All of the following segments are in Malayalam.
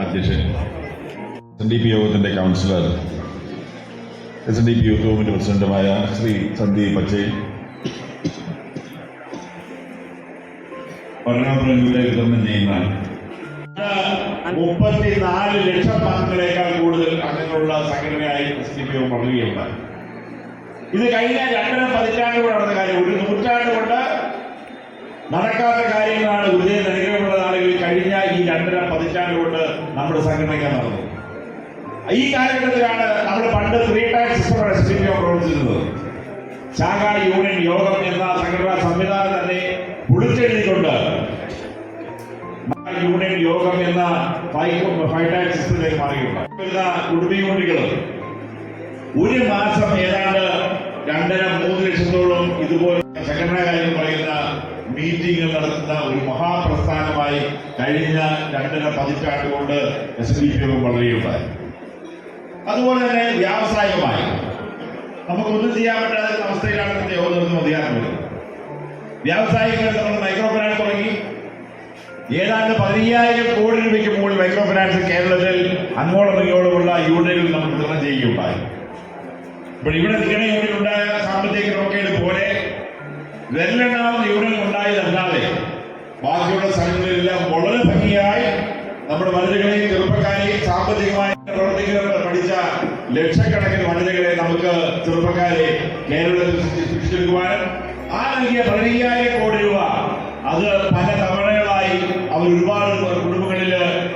അധ്യക്ഷൻ എസ് എൻ ഡി പി യോഗത്തിന്റെ councillor S N D P youth movement പ്രസിഡന്റുമായ ശ്രീ സന്ദീപ് പച്ചേ ഭരണപ്രതിനിധിയുടെ വിതരണം ചെയ്യുന്ന മുപ്പത്തിനാല് ലക്ഷം അംഗങ്ങളെക്കാൾ കൂടുതൽ അംഗങ്ങളുള്ള സംഘടനയായി എസ് ഡി പി ഒ വളരുകയുണ്ടായി ഇത് കഴിഞ്ഞ രണ്ടര പതിറ്റാണ്ട് കൊണ്ട് നടന്ന കാര്യം. ഒരു നൂറ്റാണ്ട് കൊണ്ട് നടക്കാത്ത കാര്യങ്ങളാണ് ഉദയം നൽകേണ്ടത് നാളുകളിൽ കഴിഞ്ഞ ഈ രണ്ടര പതിറ്റാണ്ട് കൊണ്ട് നമ്മുടെ സംഘടനയ്ക്ക് നടന്നത്. ഈ കാലഘട്ടത്തിലാണ് നമ്മൾ പണ്ട് three time system S D P പ്രവർത്തിച്ചിരുന്നത്. ശാഖാ യൂണിയൻ യോഗം എന്ന സംഘടനാ സംവിധാനം തന്നെ യൂണിയൻ യോഗം എന്ന സിസ്റ്റത്തിലേക്ക് മാറിയിട്ടുണ്ട്. വരുന്ന ഒരു മാസം ഏതാണ്ട് രണ്ടര മൂന്ന് ലക്ഷത്തോളം ഇതുപോലെ സെക്രട്ടറി കാര്യം പറയുന്ന മീറ്റിംഗുകൾ നടത്തുന്ന ഒരു മഹാപ്രസ്ഥാനമായി കഴിഞ്ഞ രണ്ടര പതിറ്റാണ്ട് കൊണ്ട് എസ് ഡി പി വളരെയുണ്ടായി. അതുപോലെ തന്നെ വ്യാവസായികമായി. നമുക്കൊന്നും ചെയ്യാൻ പറ്റാത്ത അവസ്ഥയിലാണ് യോഗം മതിയാകുന്നത് വ്യാവസായിക മൈക്രോ ഫിനാൻസ് തുടങ്ങി. ഏതാണ്ട് പതിനയ്യായിരം കോടി രൂപയ്ക്ക് മുകളിൽ മൈക്രോ ഫിനാൻസ് കേരളത്തിൽ അങ്ങോളം ഇങ്ങോളമുള്ള യൂണിറ്റുകൾ നമ്മൾ വിതരണം ചെയ്യുകയുണ്ടായി. ഇപ്പോൾ ഇവിടെ നിങ്ങളുടെ യൂണിയൻ ഉണ്ടായ സാമ്പത്തിക ക്രമക്കേട് പോലെ വിരലെണ്ണാവുന്ന യൂണിയൻ ഉണ്ടായതല്ലാതെ ബാക്കിയുള്ള സ്ഥലങ്ങളിലെല്ലാം വളരെ ഭംഗിയായി നമ്മുടെ വനിതകളെയും ചെറുപ്പക്കാരെയും സാമ്പത്തികമായി പ്രവർത്തിക്കുന്ന പഠിച്ച ലക്ഷക്കണക്കിന് വനിതകളെ നമുക്ക് ചെറുപ്പക്കാരെ കേരളത്തിൽ സൃഷ്ടിച്ചെടുക്കുവാനും ആ നൽകിയ പതിനയ്യായിരം കോടി രൂപ അത് പല തവണകളായി അവർ ഒരുപാട് കുടുംബങ്ങളിൽ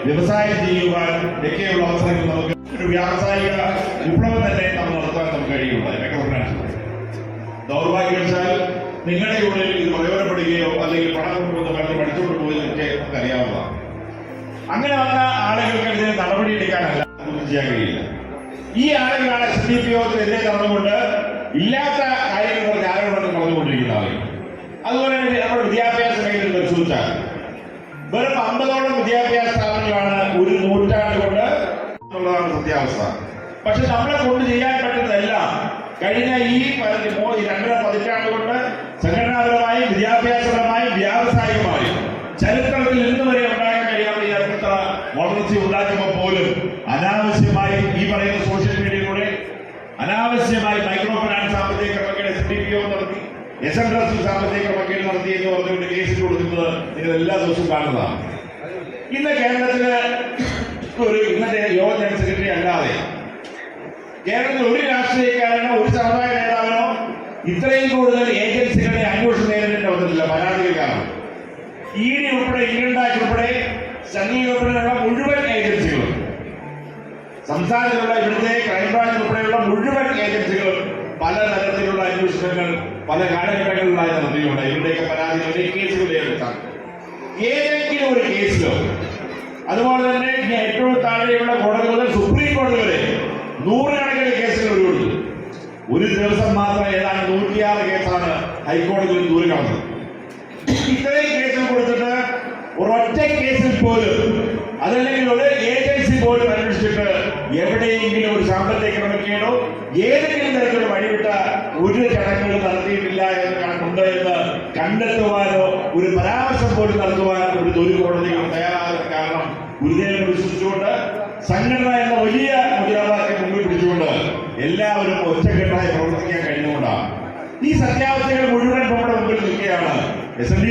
വ്യവസായം ചെയ്യുവാൻ ഒക്കെയുള്ള അവസരങ്ങൾ നമുക്ക് ഒരു വ്യാവസായിക വിപ്ലവം തന്നെ നമ്മൾ നടത്താൻ നമുക്ക് കഴിയുള്ളൂ. ദൗർഭാഗ്യവശാൽ നിങ്ങളുടെ ഉള്ളിൽ ഇത് പ്രയോജനപ്പെടുകയോ അല്ലെങ്കിൽ പണം കൊണ്ടുവന്ന് പലരും പഠിച്ചുകൊണ്ട് പോയതൊക്കെ നമുക്ക് അറിയാവുന്നതാണ്. അങ്ങനെ വന്ന ആളുകൾക്ക് ഇതിന് നടപടി എടുക്കാനല്ല ഒന്നും ചെയ്യാൻ കഴിയില്ല. ഈ ആളുകളാണ് എസ് ഡി പി ഒക്കെ നടന്നുകൊണ്ട് ഇല്ലാത്ത കാര്യങ്ങൾ പറഞ്ഞ് ആളുകളോട് പറഞ്ഞുകൊണ്ടിരിക്കുന്ന ആളുകൾ അതുപോലെ തന്നെ നമ്മുടെ വിദ്യാഭ്യാസ മേഖലയിൽ പരിശോധിച്ചാൽ വെറും അമ്പതോളം വിദ്യാഭ്യാസ സ്ഥാപനങ്ങളാണ് ഒരു നൂറ്റാണ്ട് കൊണ്ട് എന്നുള്ളതാണ് സത്യാവസ്ഥ. പക്ഷെ നമ്മളെ കൊണ്ട് ചെയ്യാൻ പറ്റുന്നതെല്ലാം കഴിഞ്ഞ ഈ രണ്ടര പതിറ്റാണ്ട് കൊണ്ട് സംഘടനാപരമായും വിദ്യാഭ്യാസപരമായും വ്യാവസായികമായും ചരിത്രത്തിൽ ഇന്ന് വരെ ഉണ്ടാകാൻ കഴിയാത്ത വളർച്ച ഉണ്ടാക്കുമ്പോൾ പോലും അനാവശ്യമായി ഈ പറയുന്ന സോഷ്യൽ മീഡിയയിലൂടെ അനാവശ്യമായി മൈക്രോ ഫിനാൻസ് സാമ്പത്തിക ക്രമക്കേട് എസ് ഡി പി ഒ നടത്തി എസ് എൻ ട്രസ്റ്റ് സാമ്പത്തിക ക്രമക്കേട് നടത്തി എന്ന് പറഞ്ഞുകൊണ്ട് കേസിൽ കൊടുക്കുന്നത് നിങ്ങൾ എല്ലാ ദിവസവും കാണുന്നതാണ്. ഇന്ന് കേരളത്തിൽ ഒരു ഇന്നത്തെ യോഗ ജനറൽ സെക്രട്ടറി അല്ലാതെ കേരളത്തിൽ ഒരു രാഷ്ട്രീയക്കാരനോ ഒരു സമുദായ നേതാവിനോ ഇത്രയും കൂടുതൽ ഏജൻസികളുടെ അന്വേഷണം നേരിടേണ്ടി വന്നിട്ടില്ല പരാതികൾ കാരണം ഇ ഡി ഉൾപ്പെടെ ടാക്സ് ഉൾപ്പെടെ സെൻട്രൽ ഗവൺമെന്റിനുള്ള മുഴുവൻ ഏജൻസികളും സംസ്ഥാനത്തിലുള്ള ഇവിടുത്തെ ക്രൈംബ്രാഞ്ച് ഉൾപ്പെടെയുള്ള മുഴുവൻ ഏജൻസികളും പല തരത്തിലുള്ള അന്വേഷണങ്ങൾ പല കാലഘട്ടങ്ങളിലായി നടത്തിയിട്ടുണ്ട് ഇവരുടെയൊക്കെ പരാതികളുടെ കേസുകളുടെ എടുക്കാം ഏതെങ്കിലും ഒരു കേസിലോ അതുപോലെ തന്നെ ഏറ്റവും താഴെയുള്ള കോടതി മുതൽ സുപ്രീം കോടതി വരെ നൂറുകണക്കിന് കേസുകൾ ഒഴിവുണ്ട്. ഒരു ദിവസം മാത്രം ഏതാണ്ട് നൂറ്റിയാറ് കേസാണ് ഹൈക്കോടതിയിൽ ദൂരെ കാണുന്നത്. ഇത്രയും കേസുകൾ കൊടുത്തിട്ട് ഒരൊറ്റ കേസിൽ പോലും അതല്ലെങ്കിൽ ഒരു ഏജൻസി പോലും അന്വേഷിച്ചിട്ട് എവിടെയെങ്കിലും ഒരു സാമ്പത്തിക ക്രമക്കേടോ ഏതെങ്കിലും തരത്തിലുള്ള വഴിവിട്ട ഒരു ചടങ്ങുകൾ നടത്തിയിട്ടില്ല എന്ന് കണ്ടുണ്ട് എന്ന് കണ്ടെത്തുവാനോ ഒരു പരാമർശം പോലും നടത്തുവാനോ ഒരു തൊഴിൽ കോടതികളും തയ്യാറാകാൻ കാരണം ഗുരുദേവനെ വിശ്വസിച്ചുകൊണ്ട് സംഘടന എന്ന വലിയ മുദ്രാവാക്യം മുമ്പിൽ പിടിച്ചുകൊണ്ട് എല്ലാവരും ഒറ്റക്കെട്ടായി പ്രവർത്തിക്കാൻ കഴിഞ്ഞുകൊണ്ടാണ്. ഈ സത്യാവസ്ഥകൾ മുഴുവൻ നമ്മുടെ മുമ്പിൽ നിൽക്കുകയാണ്. എസ് എൻ ഡി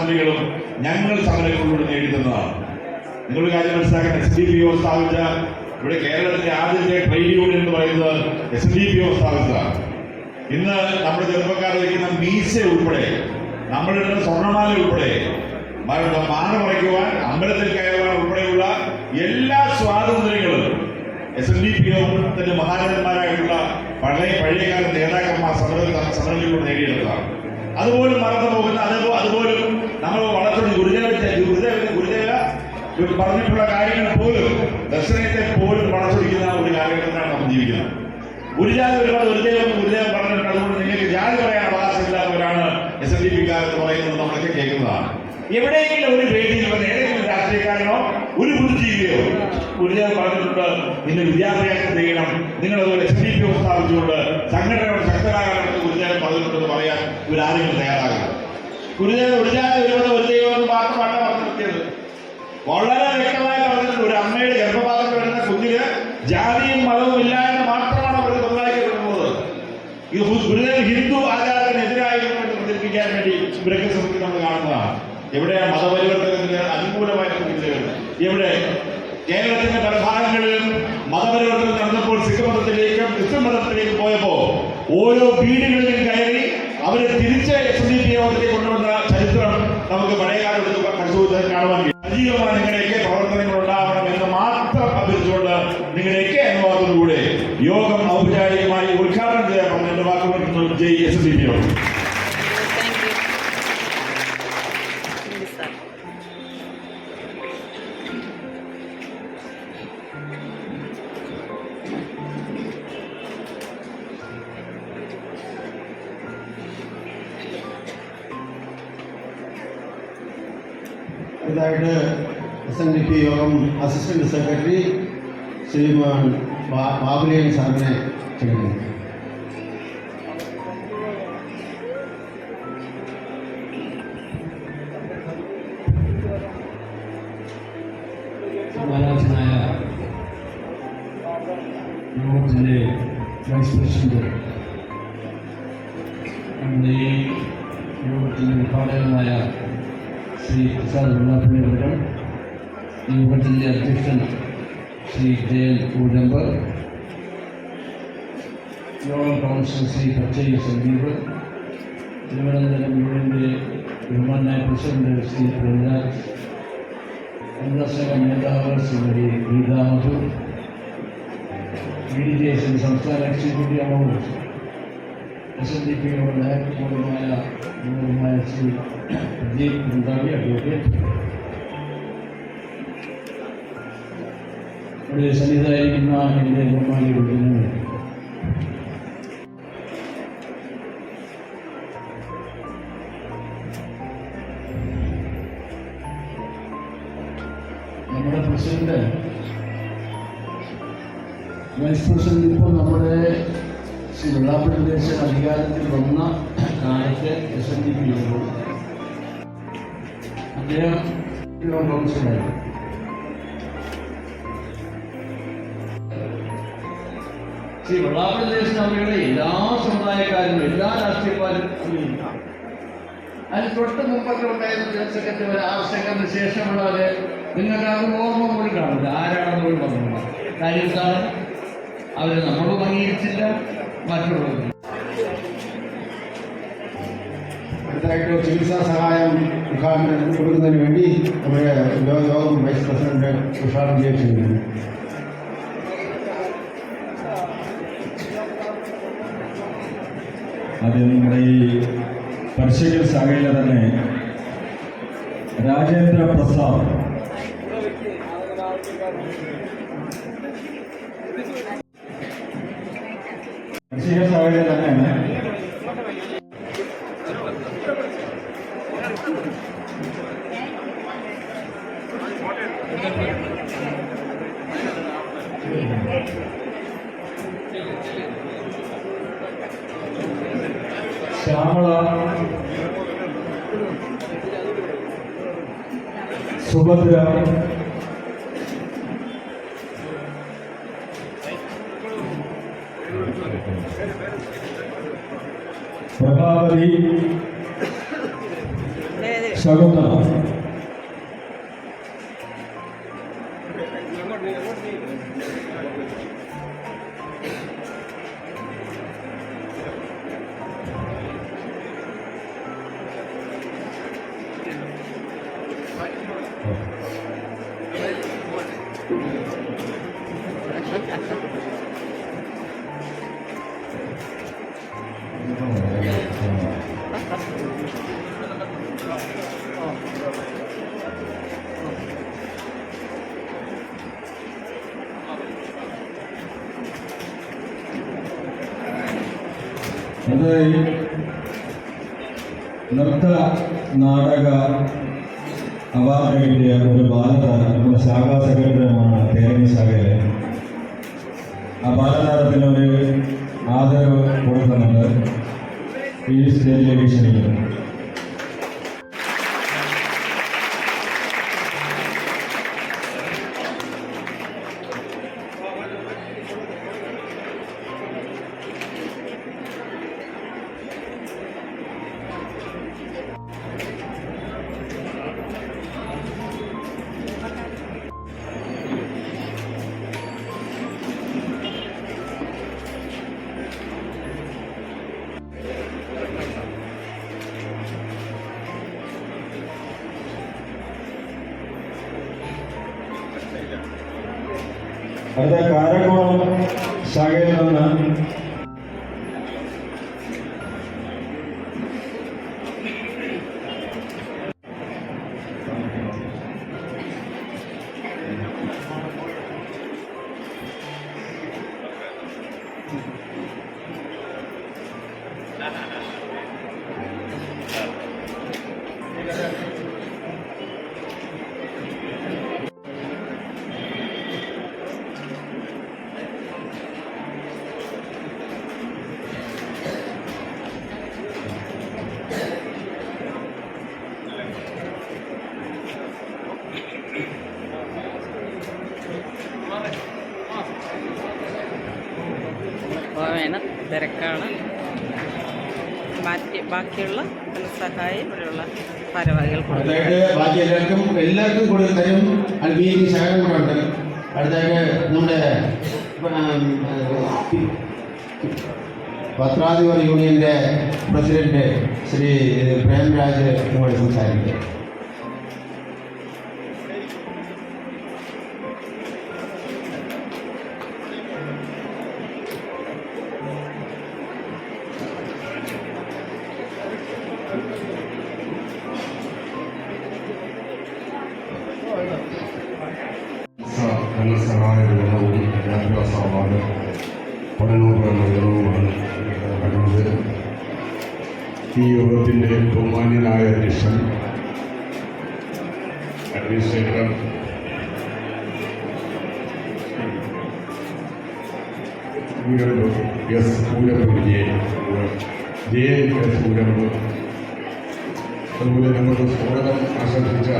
എല്ലാ ഞങ്ങൾ സമരങ്ങളിലൂടെ നേടിത്തന്നതാണ്. നിങ്ങളൊരു കാര്യം മനസ്സിലാക്കാൻ എസ് ഡി പി ഒ സ്ഥാപിച്ച ഇവിടെ കേരളത്തിലെ ആദ്യത്തെ ട്രേഡ് യൂണിയൻ എന്ന് പറയുന്നത് എസ് ഡി പി ഒ സ്ഥാപിച്ചതാണ്. ഇന്ന് നമ്മുടെ ചെറുപ്പക്കാർ വയ്ക്കുന്ന മീശ ഉൾപ്പെടെ നമ്മളിടുന്ന സ്വർണമാല ഉൾപ്പെടെ മാന മറയ്ക്കുവാൻ അമ്പലത്തിൽ കയറുവാൻ ഉൾപ്പെടെയുള്ള എല്ലാ സ്വാതന്ത്ര്യങ്ങളും S N D P O മഹാനന്മാരായിട്ടുള്ള പഴയ പഴയകാല നേതാക്കന്മാർ സമര സമരങ്ങളിലൂടെ നേടിയെടുത്തതാണ്. അതുപോലും മറന്നു പോകുന്ന അതുപോലെ അതുപോലും നമ്മൾ വളർത്തുന്ന ഗുരുദേവ ഗുരുദേവ ഗുരുദേവ പറഞ്ഞിട്ടുള്ള കാര്യങ്ങൾ പോലും ദർശനത്തെ പോലും വളർത്തിരിക്കുന്ന ഒരു കാലഘട്ടത്തിലാണ് നമ്മൾ ജീവിക്കുന്നത്. ഗുരുജാതി ഒരുപാട് ഗുരുദേവൻ ഗുരുദേവൻ പറഞ്ഞിട്ടുണ്ട്. അതുകൊണ്ട് നിങ്ങൾക്ക് ജാതി പറയാൻ അവകാശമില്ലാത്തവരാണ് എസ് എൻ ഡി പിക്കാർ എന്ന് പറയുന്നത് നമ്മളൊക്കെ കേൾക്കുന്നതാണ്. എവിടെയെങ്കിലും ഒരു വേദിയിൽ വന്ന് ഏതെങ്കിലും രാഷ്ട്രീയക്കാരനോ ഒരു ബുദ്ധിജീവിയോ? ഞാൻ പറഞ്ഞിട്ടുണ്ട് നിന്റെ വിദ്യാഭ്യാസം ചെയ്യണം നിങ്ങൾ അതുപോലെ എസ് ഡി പി സ്ഥാപിച്ചുകൊണ്ട് സംഘടനകൾ ശക്തരാകണമെന്ന് ഗുരുദേവൻ പറഞ്ഞിട്ടുണ്ടെന്ന് പറയാൻ ഇവരാരെങ്കിലും തയ്യാറാകണം. ഗുരുദേവൻ ഗുരുജാതി ഒരുപാട് ഒരു ദൈവം പാട്ട് മാത്രമാണ് പറഞ്ഞു നിർത്തിയത് വളരെ വ്യക്തമായി പറഞ്ഞിട്ടുണ്ട്. ഒരു അമ്മയുടെ ഗർഭപാത്രത്തിൽ വരുന്ന കുഞ്ഞിന് ജാതിയും മതവും ഇല്ല മാത്രമാണ് അവർ നിർണയിക്കപ്പെടുന്നത് ഇത് ഒരു ഗുരുദേവൻ ഹിന്ദു ആചാരത്തിനെതിരായിരുന്നു എന്ന് പ്രചരിപ്പിക്കാൻ വേണ്ടി ഇവരൊക്കെ ശ്രമിക്കുന്നത് നമ്മൾ കാണുന്നതാണ്. എവിടെയാണ് മതപരിവർത്തനത്തിന് അനുകൂലമായിട്ട് എവിടെ കേരളത്തിന്റെ പല ഭാഗങ്ങളിലും മതപരിവർത്തനം നടന്നപ്പോൾ സിഖ് മതത്തിലേക്കും ക്രിസ്ത്യൻ മതത്തിലേക്കും പോയപ്പോ ഓരോ വീടുകളിലും കയറി അവരെ തിരിച്ച് എസ് ഡി പി യോഗത്തിലേക്ക് കൊണ്ടുവന്ന ചരിത്രം നമുക്ക് പഴയകാലത്ത് പരിശോധിച്ചാൽ കാണുവാൻ കഴിയും. സജീവമായ നിങ്ങളുടെയൊക്കെ പ്രവർത്തനങ്ങൾ ഉണ്ടാവണം എന്ന് മാത്രം അഭ്യർത്ഥിച്ചുകൊണ്ട് നിങ്ങളുടെയൊക്കെ അനുവാദത്തോടുകൂടെ യോഗം ഔപചാരികമായി ഇതായിട്ട് എസ് എൻ ഡി പി യോഗം അസിസ്റ്റന്റ് സെക്രട്ടറി ശ്രീമാൻ യോഗത്തിന്റെ അധ്യക്ഷൻ ശ്രീ ജയൻ ഊഴമ്പ് യോഗം കൗൺസിൽ ശ്രീ പച്ചൈ സന്ദീപ് തിരുവനന്തപുരം യൂണിയന്റെ ബഹുമാനായ പ്രസിഡന്റ് ശ്രീ പ്രഹ്ലാദ് സന്ദർശക നേതാവ് Shrimati Geetha Madhu B D S സംസ്ഥാന എക്സിക്യൂട്ടീവ് അംഗവും എസ് എൻ ഡി പിയുടെ ഡയറക്ടറുമായ അംഗവുമായ ശ്രീ പ്രദീപ് കുണ്ടാവി അഡ്വക്കേറ്റ് ഇവിടെ സന്നിധായിരിക്കുന്ന എന്റെ ബഹുമാനിയുടെ ജനങ്ങൾ നമ്മുടെ പ്രസിഡന്റ് വൈസ് പ്രസിഡന്റ് ഇപ്പോൾ നമ്മുടെ ശ്രീ വെള്ളാപ്പള്ളി ദേശം അധികാരത്തിൽ വന്ന കാലത്ത് എസ് എൻ ഡി പി യോഗം അദ്ദേഹം യോഗം കൗൺസിലായിരുന്നു ശ്രീ വെള്ളാപ്പള്ളി അവരുടെ എല്ലാ സമുദായക്കാരും എല്ലാ രാഷ്ട്രീയക്കാരും അതിന് തൊട്ട് മുമ്പൊക്കെ ഉണ്ടായിരുന്ന ജനറൽ സെക്രട്ടറി ആറ് സെക്കൻഡിന് ശേഷമുള്ളവരെ നിങ്ങൾക്ക് അത് ഓർമ്മ പോലും കാണില്ല ആരാണെന്ന് പോലും പറഞ്ഞില്ല കാര്യം എന്താണ്? അവർ നമ്മളും അംഗീകരിച്ചില്ല മറ്റുള്ളവരും അടുത്തായിട്ട് ചികിത്സാ സഹായം ഉദ്ഘാടനം കൊടുക്കുന്നതിന് വേണ്ടി നമ്മുടെ ലോകം വൈസ് പ്രസിഡന്റ് ഉദ്ഘാടനം ചെയ്യുന്നു. ആദ്യം നിങ്ങളുടെ ഈ പരിശീലന ശാഖയിലെ തന്നെ രാജേന്ദ്ര പ്രസാദ്. പരിശീലന ശാഖയിലെ തന്നെയാണ് సుభద్ర ప్రభావతి శగుంతల നാടക അവാർഡ് കിട്ടിയ ഒരു ബാലതാരം നമ്മുടെ ശാഖാ സെക്രട്ടറിയുമാണ് തേനി ശാഖയിലെ. ആ ബാലതാരത്തിന് ഒരു ആദരവ് കൊടുക്കുന്നുണ്ട് ഈ സ്റ്റേജിലേക്ക് ക്ഷണിക്കുന്നു. അടുത്ത കാരക്കോണം ശാഖയിൽ തിരക്കാണ്. ബാക്കി ബാക്കിയുള്ള ധനസഹായം ഇവിടെയുള്ള പത്രാധിപർ യൂണിയന്റെ പ്രസിഡന്റ് ശ്രീ പ്രേംരാജ് കൂടെ സംസാരിക്കുക പതിനൂറ് നഗരവുമാണ് നടന്നത് ഈ യോഗത്തിന്റെ ബഹുമാന്യനായ അധ്യക്ഷൻ administrator Oorambu S Oorambu Vijayan Jayan S Oorambu അതുപോലെ നമുക്ക് സ്വാഗതം ആശംസിച്ച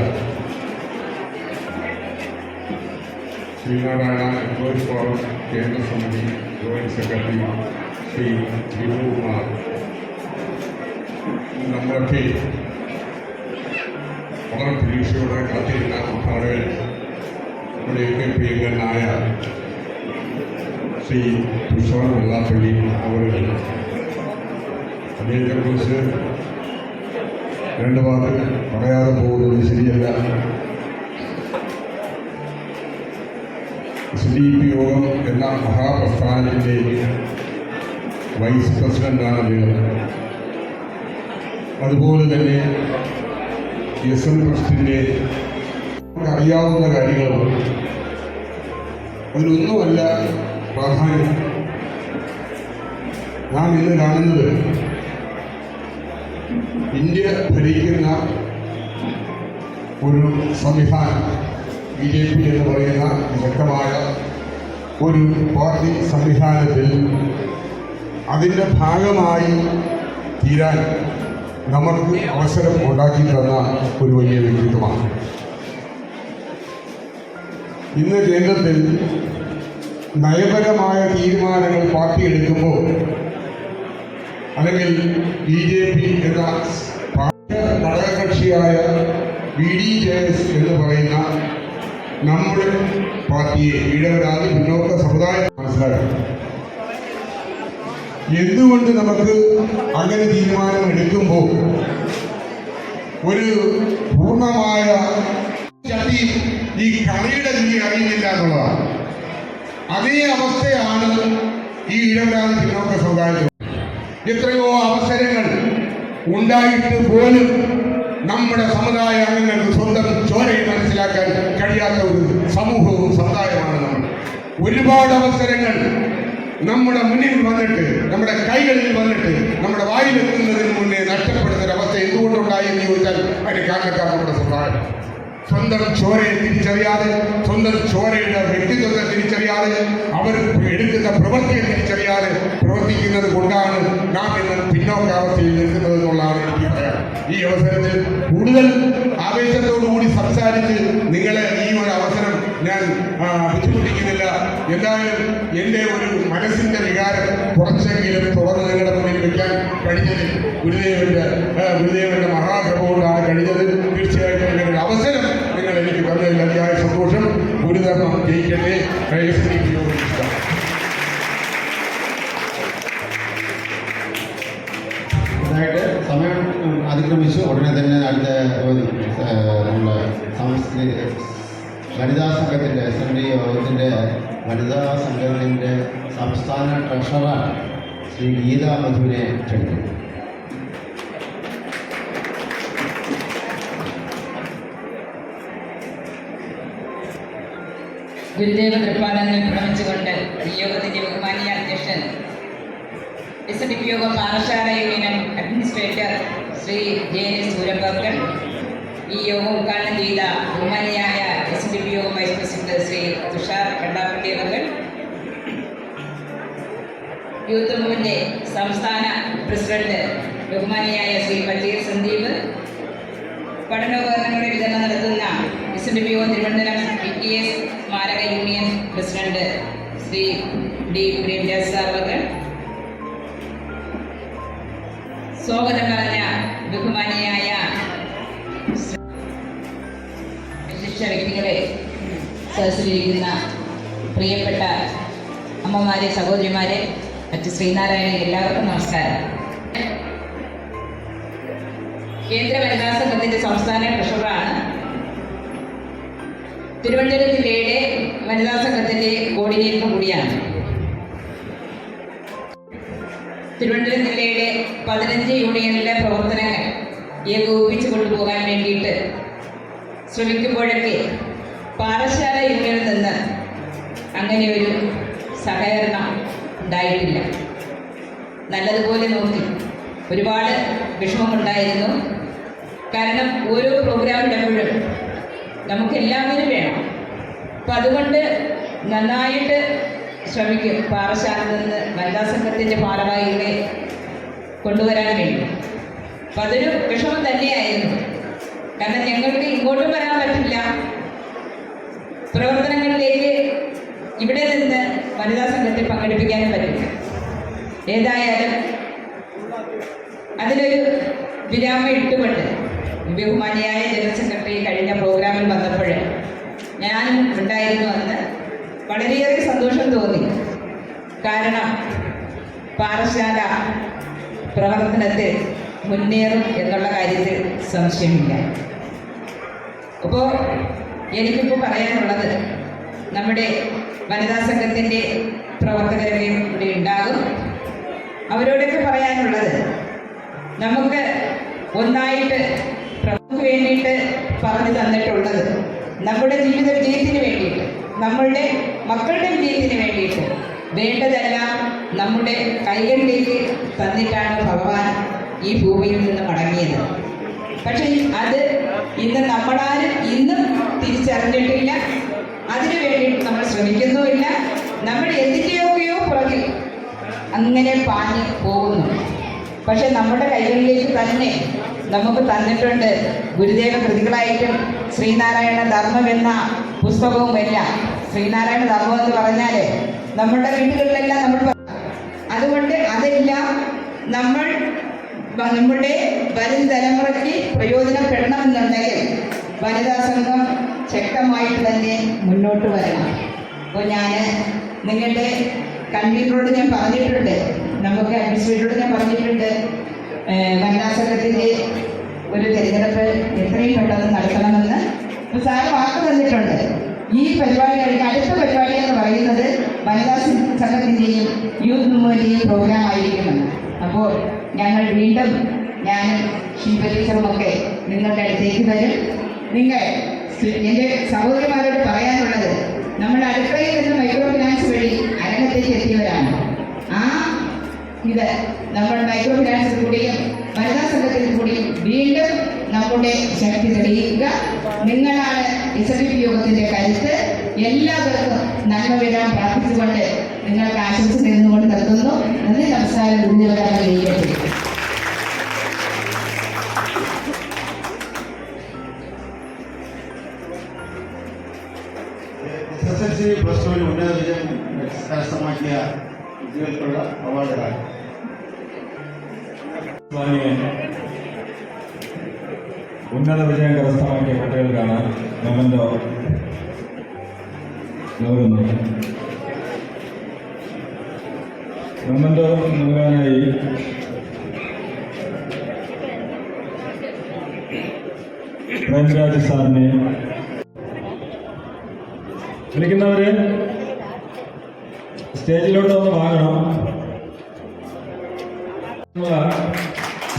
ശ്രീനാരായണ എംപ്ലോയീസ് ഫോറം കേന്ദ്ര സമിതി જોઈ શકાતી શ્રી જીવુમાં નંબરથી ઓગણત્રીસોના ખાતેના ફાળવેલ આપણે એક ભેગા આવ્યા શ્રી ભૂષણ વલ્લાપલ્લી அவர்கள் அதே தகுந்த ரெண்டு வாரம் குறையாத போவது சரியல்ல ഡി പി എന്ന മഹാപ്രസ്ഥാനത്തിന്റെ വൈസ് പ്രസിഡന്റാണ് അദ്ദേഹം. അതുപോലെ തന്നെ എസ് എൻ ട്രസ്റ്റിന്റെ അറിയാവുന്ന കാര്യങ്ങളും അതിനൊന്നുമല്ല പ്രാധാന്യം. നാം ഇന്ന് കാണുന്നത് ഇന്ത്യ ഭരിക്കുന്ന ഒരു സംവിധാനം ബി ജെ പി എന്ന് പറയുന്ന ശക്തമായ ഒരു പാർട്ടി സംവിധാനത്തിൽ അതിന്റെ ഭാഗമായി തീരാൻ നമുക്ക് അവസരം ഉണ്ടാക്കി തന്ന ഒരു വലിയ വ്യക്തിത്വമാണ്. ഇന്ന് കേന്ദ്രത്തിൽ നയപരമായ തീരുമാനങ്ങൾ പാർട്ടി എടുക്കുമ്പോൾ അല്ലെങ്കിൽ ബി ജെ പി എന്ന ഘടകകക്ഷിയായ ബി ഡി ജെ എസ് എന്ന് പറയുന്ന നമ്മുടെ പാർട്ടിയെ ഇടവരാതി പിന്നോക്ക സമുദായം മനസ്സിലാക്കി. എന്തുകൊണ്ട് നമുക്ക് അങ്ങനെ തീരുമാനം എടുക്കുമ്പോൾ ഒരു പൂർണമായ ഈ കളിയുടെ നീ അറിയുന്നില്ല എന്നുള്ളതാണ്. അതേ അവസ്ഥയാണ് ഈ ഇടവരാതി പിന്നോക്ക സമുദായത്തിൽ. എത്രയോ അവസരങ്ങൾ ഉണ്ടായിട്ട് പോലും നമ്മുടെ സമുദായ അംഗങ്ങൾക്ക് സ്വന്തം ചോരയെ മനസ്സിലാക്കാൻ കഴിയാത്ത ഒരു സമൂഹവും സമുദായമാണ് നമ്മൾ. ഒരുപാട് അവസരങ്ങൾ നമ്മുടെ മുന്നിൽ വന്നിട്ട് നമ്മുടെ കൈകളിൽ വന്നിട്ട് നമ്മുടെ വായിലെത്തുന്നതിന് മുന്നേ നഷ്ടപ്പെടുന്ന ഒരു അവസ്ഥ എന്തുകൊണ്ടുണ്ടായി എന്ന് ചോദിച്ചാൽ അതിന് കാരണക്കാർ നമ്മുടെ സമുദായം സ്വന്തം ചോരയെ തിരിച്ചറിയാതെ സ്വന്തം ചോരയുടെ വ്യക്തിത്വത്തെ തിരിച്ചറിയാതെ അവർ എടുക്കുന്ന പ്രവൃത്തിയെ തിരിച്ചറിയാതെ പ്രവർത്തിക്കുന്നത് കൊണ്ടാണ് നാം ഇന്ന് പിന്നോക്കാവസ്ഥയിൽ നിൽക്കുന്നത് എന്നുള്ളതാണ് എനിക്ക് പറയാൻ. ഈ അവസരത്തിൽ കൂടുതൽ ആവേശത്തോടുകൂടി സംസാരിച്ച് നിങ്ങളെ ഈ ഒരു അവസരം ഞാൻ ബുദ്ധിമുട്ടിക്കുന്നില്ല. എന്തായാലും എന്റെ ഒരു മനസ്സിന്റെ വികാരം കുറച്ചെങ്കിലും തുറന്ന് നിങ്ങളുടെ മുന്നിൽ വയ്ക്കാൻ കഴിഞ്ഞതിൽ ഗുരുദേവന്റെ ഗുരുദേവന്റെ കൊണ്ടാണ് കഴിഞ്ഞത്. തീർച്ചയായിട്ടും അവസരം എനിക്ക് വളരെ അതിയായ സന്തോഷം. ഗുരുധർമ്മം ജയിക്കട്ടെ. സമയം അതിക്രമിച്ചു ഉടനെ തന്നെ അടുത്ത നമ്മുടെ സംസ്കൃതി വനിതാ സംഘത്തിന്റെ എസ് എൻ ഡി യോഗത്തിന്റെ വനിതാ സംഘത്തിന്റെ സംസ്ഥാന ട്രഷറർ ശ്രീ ഗീതാ മധുവിനെ ക്ഷണിക്കുന്നു. ഗുരുദേവ കൃപാനന്ദനെ പ്രണമിച്ചുകൊണ്ട് യോഗത്തിന്റെ ബഹുമാനീയ അധ്യക്ഷൻ S D P Yoga Parassala union administrator Shri J Surabhakkan ഈ യോഗം ഉദ്ഘാടനം ചെയ്ത ബഹുമാനിയായ S D P Yoga vice president Shri Thushar Kandapally അവർ യൂത്ത് മൂവിന്റെ സംസ്ഥാന പ്രസിഡന്റ് ബഹുമാനിയായ ശ്രീ പച്ചീർ സന്ദീപ് പഠനോപകരണങ്ങളുടെ വിതരണം നടത്തുന്ന D P O Thiruvananthapuram P T S സ്മാരക union president Shri D Premdas sir അവർ സ്വാഗതം പറഞ്ഞ ബഹുമാനിയായ വിശിഷ്ട വ്യക്തികളെ സദസ്സിലിരിക്കുന്ന പ്രിയപ്പെട്ട അമ്മമാരെ സഹോദരിമാരെ മറ്റ് ശ്രീനാരായണ എല്ലാവർക്കും നമസ്കാരം. കേന്ദ്ര വനിതാ സംഘത്തിന്റെ സംസ്ഥാന ട്രഷററാണ് തിരുവനന്തപുരം ജില്ലയുടെ വനിതാ സംഘത്തിന്റെ കോർഡിനേറ്റർ കൂടിയാണ്. തിരുവനന്തപുരം ജില്ലയുടെ പതിനഞ്ച് യൂണിയനിലെ പ്രവർത്തനങ്ങൾ ഏകോപിപ്പിച്ചു കൊണ്ടുപോകാൻ വേണ്ടിയിട്ട് ശ്രമിക്കുമ്പോഴൊക്കെ പാറശാല യൂണിയനിൽ നിന്ന് അങ്ങനെ ഒരു സഹകരണം ഉണ്ടായിട്ടില്ല. നല്ലതുപോലെ നോക്കി. ഒരുപാട് വിഷമമുണ്ടായിരുന്നു. കാരണം ഓരോ പ്രോഗ്രാം നമുക്ക് എല്ലാത്തിനും വേണം. അപ്പം അതുകൊണ്ട് നന്നായിട്ട് ശ്രമിക്കും. പാറശാല നിന്ന് വനിതാ സംഘത്തിന്റെ ഭാരവാഹികളെ കൊണ്ടുവരാൻ വേണ്ടി. അപ്പം അതൊരു വിഷമം തന്നെയായിരുന്നു. കാരണം ഞങ്ങൾക്ക് ഇങ്ങോട്ടും വരാൻ പറ്റില്ല. പ്രവർത്തനങ്ങളിലേക്ക് ഇവിടെ നിന്ന് വനിതാ സംഘത്തെ പങ്കെടുപ്പിക്കാനും പറ്റില്ല. ഏതായാലും അതിലൊരു വിരാമം ഇട്ടുകൊണ്ട് ബഹുമാനിയായ ജനറൽ സെക്രട്ടറി കഴിഞ്ഞ പ്രോഗ്രാമിൽ വന്നപ്പോൾ ഞാൻ ഉണ്ടായിരുന്നു അന്ന് വളരെയേറെ സന്തോഷം തോന്നി. കാരണം പാറശാല പ്രവർത്തനത്തിൽ മുന്നേറും എന്നുള്ള കാര്യത്തിൽ സംശയമില്ല. അപ്പോൾ എനിക്കിപ്പോൾ പറയാനുള്ളത് നമ്മുടെ വനിതാ സംഘത്തിന്റെ പ്രവർത്തകരെയും ഇവിടെ ഉണ്ടാകും. അവരോടൊക്കെ പറയാനുള്ളത് നമുക്ക് ഒന്നായിട്ട് നമുക്ക് വേണ്ടിയിട്ട് പറഞ്ഞു തന്നിട്ടുള്ളത്. നമ്മുടെ ജീവിത വിജയത്തിന് വേണ്ടിയിട്ട് നമ്മളുടെ മക്കളുടെ വിജയത്തിന് വേണ്ടിയിട്ട് വേണ്ടതെല്ലാം നമ്മുടെ കൈകളിലേക്ക് തന്നിട്ടാണ് ഭഗവാൻ ഈ ഭൂമിയിൽ നിന്ന് മടങ്ങിയത്. പക്ഷേ അത് ഇന്ന് നമ്മളാരും ഇന്നും തിരിച്ചറിഞ്ഞിട്ടില്ല. അതിനു വേണ്ടിയിട്ട് നമ്മൾ ശ്രമിക്കുന്നുമില്ല. നമ്മൾ എന്തിന്റെയൊക്കെയോ പുറകിൽ അങ്ങനെ പാഞ്ഞ് പോകുന്നു. പക്ഷെ നമ്മുടെ കൈകളിലേക്ക് തന്നെ നമുക്ക് തന്നിട്ടുണ്ട് ഗുരുദേവ കൃതികളായിട്ടും ശ്രീനാരായണ ധർമ്മം എന്ന പുസ്തകവും എല്ലാം. ശ്രീനാരായണ ധർമ്മം എന്ന് പറഞ്ഞാൽ നമ്മുടെ വീടുകളിലെല്ലാം നമ്മൾ അതുകൊണ്ട് അതെല്ലാം നമ്മൾ നമ്മുടെ വരും തലമുറയ്ക്ക് പ്രയോജനപ്പെടണമെന്നുണ്ടെങ്കിൽ വനിതാ സംഘം ശക്തമായിട്ട് തന്നെ മുന്നോട്ട് വരണം. അപ്പോൾ ഞാൻ നിങ്ങളുടെ കൺവീനറോട് ഞാൻ പറഞ്ഞിട്ടുണ്ട്. നമുക്ക് അഡ്മിനിസ്ട്രേറ്ററോട് ഞാൻ പറഞ്ഞിട്ടുണ്ട്. വനിതാ ഒരു തിരഞ്ഞെടുപ്പ് എത്രയും പെട്ടെന്ന് നടത്തണമെന്ന്. സാറ് വാക്ക് തന്നിട്ടുണ്ട്. ഈ പരിപാടി കഴിഞ്ഞ അടുത്ത പരിപാടി എന്ന് പറയുന്നത് വനിതാ സംഘത്തിന്റെയും യൂത്ത് മൂവ്മെന്റിന്റെയും പ്രോഗ്രാം ആയിരിക്കുമെന്ന് അപ്പോൾ ഞങ്ങൾ വീണ്ടും ഞാൻ ശിവലീസറുമൊക്കെ നിങ്ങളുടെ അടുത്തേക്ക് വരും. നിങ്ങൾ എന്റെ സഹോദരിമാരോട് പറയാനുള്ളത് നമ്മൾ അടുക്കളയിൽ നിന്ന് മൈക്രോ ഫിനാൻസ് വഴി അരങ്ങത്തേക്ക് എത്തിയവരാണ്. ആ ഇത് നമ്മൾ മൈക്രോ ഫിനാൻസിൽ കൂടിയും വനിതാ സംഘത്തിൽ കൂടിയും വീണ്ടും നമ്മുടെ ശക്തി തെളിയിക്കുക. നിങ്ങളാണ് എസ് യോഗത്തിന്റെ കരുത്ത്. എല്ലാവർക്കും നന്മ വരാൻ പ്രാർത്ഥിച്ചുകൊണ്ട് നിങ്ങൾക്ക് ആശംസ നേർന്നുകൊണ്ട് നിർത്തുന്നു. നന്ദി നമസ്കാരം. ഗുരുദേവരാണ് ഉന്നത വിജയം കരസ്ഥമാക്കിയ കുട്ടികൾക്കുള്ള അവാർഡുകളാണ് ഉന്നത വിജയം കരസ്ഥമാക്കിയ കുട്ടികൾക്കാണ് മെമന്റോ നൽകുന്നത്. മെമന്റോ നൽകാനായി പ്രേംരാജ് സാറിനെ വിളിക്കുന്നവര് സ്റ്റേജിലോട്ട് വന്ന് വാങ്ങണം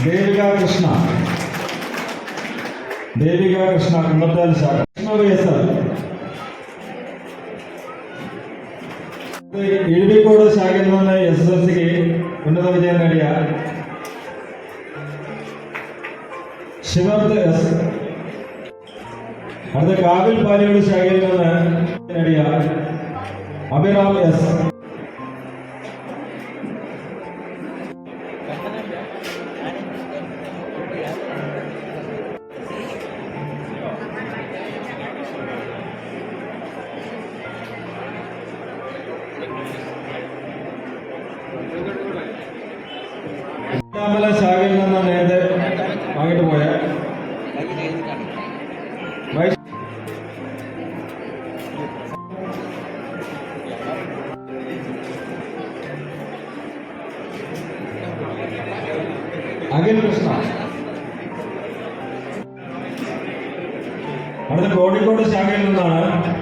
ദേവിക കൃഷ്ണ ദേവിക കൃഷ്ണ കുമ്പത്താൽ ശാഖ കൃഷ്ണവേസർ ഇഴുവിക്കോട് ശാഖയിൽ നിന്ന് എസ് എസ് എൽ സിക്ക് ഉന്നത വിജയം നേടിയ ശിവർത്ത് എസ് അടുത്ത കാവിൽ പാലിയോട് ശാഖയിൽ നിന്ന് നേടിയ അഭിറാം എസ് അഖിൽ കൃഷ്ണ അടുത്ത കോഴിക്കോട് ശാഖയിൽ നിന്നാണ്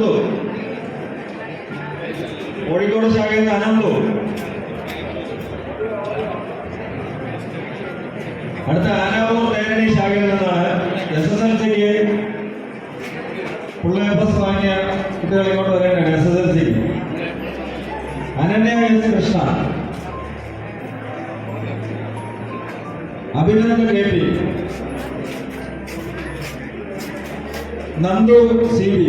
അനന്തു കോഴിക്കോട് ശാഖയിൽ നിന്ന് അനന്തു അടുത്ത ആനാവൂർ തേരണി ശാഖയിൽ നിന്നാണ് എസ് എസ് എൽ സിക്ക് ഫുൾ എ വാങ്ങിയ കുട്ടികൾ ഇങ്ങോട്ട് വരേണ്ടത് എസ് എസ് എൽ സിക്ക് Ananya S Krishna. Abhinandan K P. Nandu C B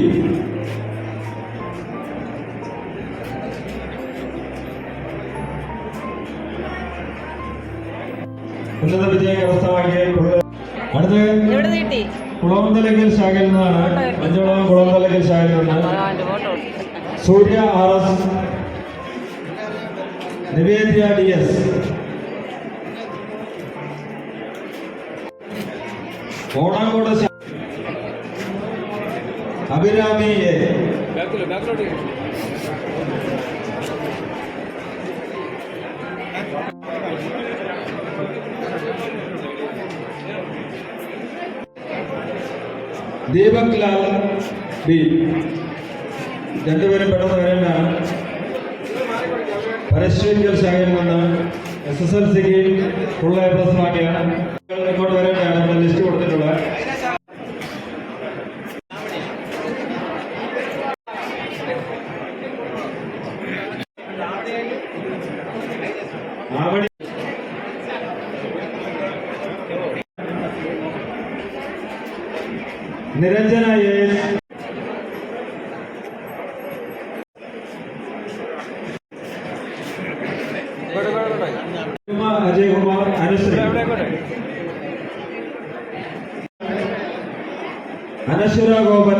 Kulavanthalakkal ശാഖയിൽ നിന്നാണ് അഞ്ചോളം കുളവന്തലക്കൽ ശാഖയിൽ നിന്ന് Surya R S Nivedya D S. Onankode Abhirami A. Deepak Lal B രണ്ടുപേരും പെട്ടെന്ന് വരേണ്ടതാണ്. പരശ്വരിക്കൽ ശാഖയിൽ നിന്ന് എസ് എസ് എൽ സിക്ക് ഫുൾ എ പ്ലസ് വാങ്ങിയാണ് നിരഞ്ജന എസ് കുമാർ അജയകുമാർ അനുശ്രീ അനശ്വര ഗോപൻ